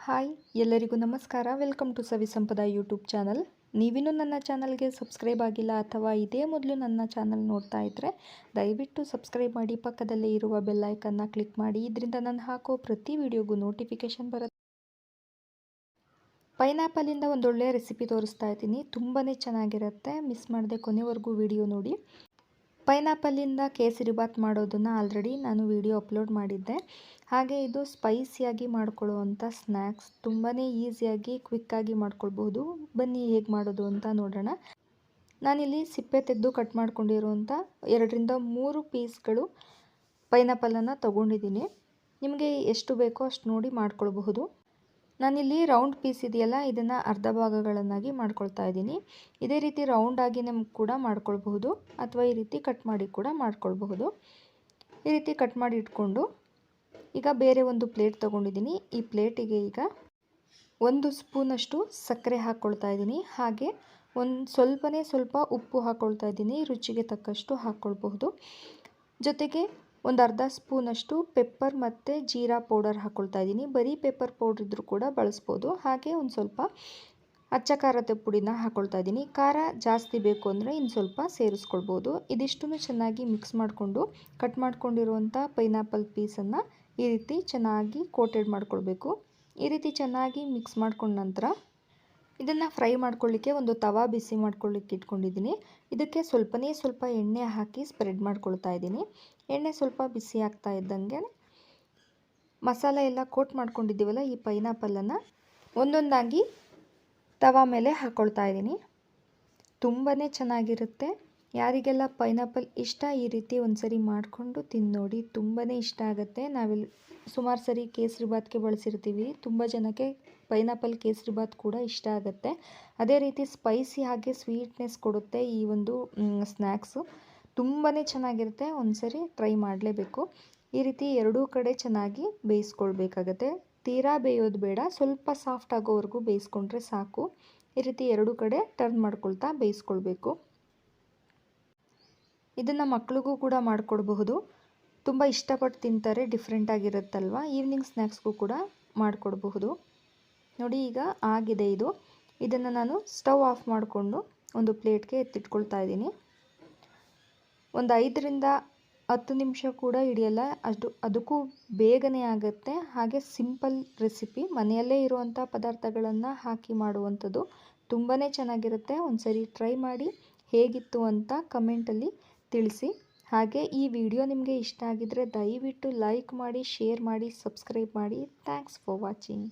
Hi, ಎಲ್ಲರಿಗೂ ನಮಸ್ಕಾರ. Welcome to Savi Sampada YouTube channel ನೀವಿನ್ನೂ ನನ್ನ ಚಾನಲ್ಗೆ ಸಬ್ಸ್ಕ್ರೈಬ್ ಆಗಿಲ್ಲ ಅಥವಾ ಇದೇ ಮೊದಲು ನನ್ನ ಚಾನಲ್ ನೋಡ್ತಾ ಇದ್ದರೆ ದಯವಿಟ್ಟು ಸಬ್ಸ್ಕ್ರೈಬ್ ಮಾಡಿ, ಪಕ್ಕದಲ್ಲೇ ಇರುವ ಬೆಲ್ಲೈಕನ್ನ ಕ್ಲಿಕ್ ಮಾಡಿ. ಇದರಿಂದ ನಾನು ಹಾಕೋ ಪ್ರತಿ ವಿಡಿಯೋಗೂ ನೋಟಿಫಿಕೇಷನ್ ಬರುತ್ತೆ. ಪೈನಾಪಲಿಂದ ಒಂದೊಳ್ಳೆಯ ರೆಸಿಪಿ ತೋರಿಸ್ತಾ ಇದ್ದೀನಿ. ತುಂಬಾ ಚೆನ್ನಾಗಿರುತ್ತೆ. ಮಿಸ್ ಮಾಡದೆ ಕೊನೆವರೆಗೂ ವಿಡಿಯೋ ನೋಡಿ. ಪೈನಾಪಲ್ಲಿಂದ ಕೇಸರಿ ಬಾತ್ ಮಾಡೋದನ್ನು ಆಲ್ರೆಡಿ ನಾನು ವಿಡಿಯೋ ಅಪ್ಲೋಡ್ ಮಾಡಿದ್ದೆ. ಹಾಗೆ ಇದು ಸ್ಪೈಸಿಯಾಗಿ ಮಾಡ್ಕೊಳ್ಳುವಂಥ ಸ್ನ್ಯಾಕ್ಸ್ ತುಂಬಾ ಈಸಿಯಾಗಿ ಕ್ವಿಕ್ಕಾಗಿ ಮಾಡ್ಕೊಳ್ಬೋದು ಬನ್ನಿ ಹೇಗೆ ಮಾಡೋದು ಅಂತ ನೋಡೋಣ. ನಾನಿಲ್ಲಿ ಸಿಪ್ಪೆ ತೆಗೆದು ಕಟ್ ಮಾಡ್ಕೊಂಡಿರುವಂಥ ಎರಡರಿಂದ ಮೂರು ಪೀಸ್ಗಳು ಪೈನಾಪಲನ್ನು ತೊಗೊಂಡಿದ್ದೀನಿ. ನಿಮಗೆ ಎಷ್ಟು ಬೇಕೋ ಅಷ್ಟು ನೋಡಿ ಮಾಡ್ಕೊಳ್ಬಹುದು. ನಾನಿಲ್ಲಿ ರೌಂಡ್ ಪೀಸ್ ಇದೆಯಲ್ಲ, ಇದನ್ನು ಅರ್ಧ ಭಾಗಗಳನ್ನಾಗಿ ಮಾಡ್ಕೊಳ್ತಾ ಇದ್ದೀನಿ. ಇದೇ ರೀತಿ ರೌಂಡಾಗಿ ನಮ್ಗೆ ಕೂಡ ಮಾಡ್ಕೊಳ್ಬಹುದು, ಅಥವಾ ಈ ರೀತಿ ಕಟ್ ಮಾಡಿ ಕೂಡ ಮಾಡ್ಕೊಳ್ಬಹುದು. ಈ ರೀತಿ ಕಟ್ ಮಾಡಿ ಇಟ್ಕೊಂಡು ಈಗ ಬೇರೆ ಒಂದು ಪ್ಲೇಟ್ ತೊಗೊಂಡಿದ್ದೀನಿ. ಈ ಪ್ಲೇಟಿಗೆ ಈಗ ಒಂದು ಸ್ಪೂನಷ್ಟು ಸಕ್ಕರೆ ಹಾಕ್ಕೊಳ್ತಾ ಇದ್ದೀನಿ. ಹಾಗೆ ಒಂದು ಸ್ವಲ್ಪನೇ ಸ್ವಲ್ಪ ಉಪ್ಪು ಹಾಕ್ಕೊಳ್ತಾ ಇದ್ದೀನಿ. ರುಚಿಗೆ ತಕ್ಕಷ್ಟು ಹಾಕ್ಕೊಳ್ಬಹುದು. ಜೊತೆಗೆ ಒಂದು ಅರ್ಧ ಸ್ಪೂನಷ್ಟು ಪೆಪ್ಪರ್ ಮತ್ತು ಜೀರಾ ಪೌಡರ್ ಹಾಕ್ಕೊಳ್ತಾ ಇದ್ದೀನಿ ಬರೀ ಪೆಪ್ಪರ್ ಪೌಡ್ರ್ ಇದ್ದರೂ ಕೂಡ ಬಳಸ್ಬೋದು. ಹಾಗೆ ಒಂದು ಸ್ವಲ್ಪ ಅಚ್ಚ ಖಾರದ ಪುಡಿನ ಹಾಕ್ಕೊಳ್ತಾ ಇದ್ದೀನಿ ಖಾರ ಜಾಸ್ತಿ ಬೇಕು ಅಂದರೆ ಇನ್ನು ಸ್ವಲ್ಪ ಸೇರಿಸ್ಕೊಳ್ಬೋದು. ಇದಿಷ್ಟನ್ನು ಚೆನ್ನಾಗಿ ಮಿಕ್ಸ್ ಮಾಡಿಕೊಂಡು ಕಟ್ ಮಾಡ್ಕೊಂಡಿರುವಂಥ ಪೈನಾಪಲ್ ಪೀಸನ್ನು ಈ ರೀತಿ ಚೆನ್ನಾಗಿ ಕೋಟೆಡ್ ಮಾಡ್ಕೊಳ್ಬೇಕು. ಈ ರೀತಿ ಚೆನ್ನಾಗಿ ಮಿಕ್ಸ್ ಮಾಡ್ಕೊಂಡ ನಂತರ ಇದನ್ನು ಫ್ರೈ ಮಾಡ್ಕೊಳ್ಳಿಕ್ಕೆ ಒಂದು ತವಾ ಬಿಸಿ ಮಾಡ್ಕೊಳ್ಳಿಕ್ಕೆ ಇಟ್ಕೊಂಡಿದ್ದೀನಿ ಇದಕ್ಕೆ ಸ್ವಲ್ಪನೇ ಸ್ವಲ್ಪ ಎಣ್ಣೆ ಹಾಕಿ ಸ್ಪ್ರೆಡ್ ಮಾಡ್ಕೊಳ್ತಾ ಇದ್ದೀನಿ. ಎಣ್ಣೆ ಸ್ವಲ್ಪ ಬಿಸಿ ಆಗ್ತಾ ಇದ್ದಂಗೆ ಮಸಾಲೆ ಎಲ್ಲ ಕೋಟ್ ಮಾಡ್ಕೊಂಡಿದ್ದೀವಲ್ಲ ಈ ಪೈನಾಪಲನ್ನು ಒಂದೊಂದಾಗಿ ತವಾ ಮೇಲೆ ಹಾಕ್ಕೊಳ್ತಾ ಇದ್ದೀನಿ. ತುಂಬಾ ಚೆನ್ನಾಗಿರುತ್ತೆ. ಯಾರಿಗೆಲ್ಲ ಪೈನಾಪಲ್ ಇಷ್ಟ ಈ ರೀತಿ ಒಂದ್ಸರಿ ಮಾಡಿಕೊಂಡು ತಿಂದು ನೋಡಿ ತುಂಬಾ ಇಷ್ಟ ಆಗುತ್ತೆ. ನಾವಿಲ್ಲಿ ಸುಮಾರು ಸರಿ ಕೇಸರಿ ಬಾತ್ಗೆ ಬಳಸಿರ್ತೀವಿ. ತುಂಬ ಜನಕ್ಕೆ ಪೈನಾಪಲ್ ಕೇಸರಿ ಬಾತ್ ಕೂಡ ಇಷ್ಟ ಆಗುತ್ತೆ. ಅದೇ ರೀತಿ ಸ್ಪೈಸಿ ಹಾಗೆ ಸ್ವೀಟ್ನೆಸ್ ಕೊಡುತ್ತೆ ಈ ಒಂದು ಸ್ನ್ಯಾಕ್ಸು. ತುಂಬಾ ಚೆನ್ನಾಗಿರುತ್ತೆ. ಒಂದ್ಸರಿ ಟ್ರೈ ಮಾಡಲೇಬೇಕು. ಈ ರೀತಿ ಎರಡೂ ಕಡೆ ಚೆನ್ನಾಗಿ ಬೇಯಿಸ್ಕೊಳ್ಬೇಕಾಗತ್ತೆ. ತೀರಾ ಬೇಯೋದು ಬೇಡ. ಸ್ವಲ್ಪ ಸಾಫ್ಟ್ ಆಗೋವರೆಗೂ ಬೇಯಿಸ್ಕೊಂಡ್ರೆ ಸಾಕು. ಈ ರೀತಿ ಎರಡೂ ಕಡೆ ಟರ್ನ್ ಮಾಡ್ಕೊಳ್ತಾ ಬೇಯಿಸ್ಕೊಳ್ಬೇಕು. ಇದನ್ನು ಮಕ್ಕಳಿಗೂ ಕೂಡ ಮಾಡಿಕೊಡಬಹುದು. ತುಂಬ ಇಷ್ಟಪಟ್ಟು ತಿಂತಾರೆ ಡಿಫ್ರೆಂಟ್ ಆಗಿರುತ್ತಲ್ವ? ಈವ್ನಿಂಗ್ ಸ್ನ್ಯಾಕ್ಸ್ಗೂ ಕೂಡ ಮಾಡಿಕೊಡಬಹುದು. ನೋಡಿ ಈಗ ಆಗಿದೆ ಇದು. ಇದನ್ನು ನಾನು ಸ್ಟವ್ ಆಫ್ ಮಾಡಿಕೊಂಡು ಒಂದು ಪ್ಲೇಟ್ಗೆ ಎತ್ತಿಟ್ಕೊಳ್ತಾ ಇದ್ದೀನಿ. ಒಂದು ಐದರಿಂದ ಹತ್ತು ನಿಮಿಷ ಕೂಡ ಹಿಡಿಯಲ್ಲ. ಅಷ್ಟು ಅದಕ್ಕೂ ಬೇಗನೆ ಆಗುತ್ತೆ. ಹಾಗೆ ಸಿಂಪಲ್ ರೆಸಿಪಿ ಮನೆಯಲ್ಲೇ ಇರುವಂಥ ಪದಾರ್ಥಗಳನ್ನು ಹಾಕಿ ಮಾಡುವಂಥದ್ದು ತುಂಬಾ ಚೆನ್ನಾಗಿರುತ್ತೆ. ಒಂದು ಸರಿ ಟ್ರೈ ಮಾಡಿ ಹೇಗಿತ್ತು ಅಂತ ಕಮೆಂಟಲ್ಲಿ ತಿಳಿಸಿ. ಹಾಗೆ ಈ ವಿಡಿಯೋ ನಿಮಗೆ ಇಷ್ಟ ಆಗಿದ್ದರೆ ದಯವಿಟ್ಟು ಲೈಕ್ ಮಾಡಿ ಶೇರ್ ಮಾಡಿ ಸಬ್ಸ್ಕ್ರೈಬ್ ಮಾಡಿ. Thanks for watching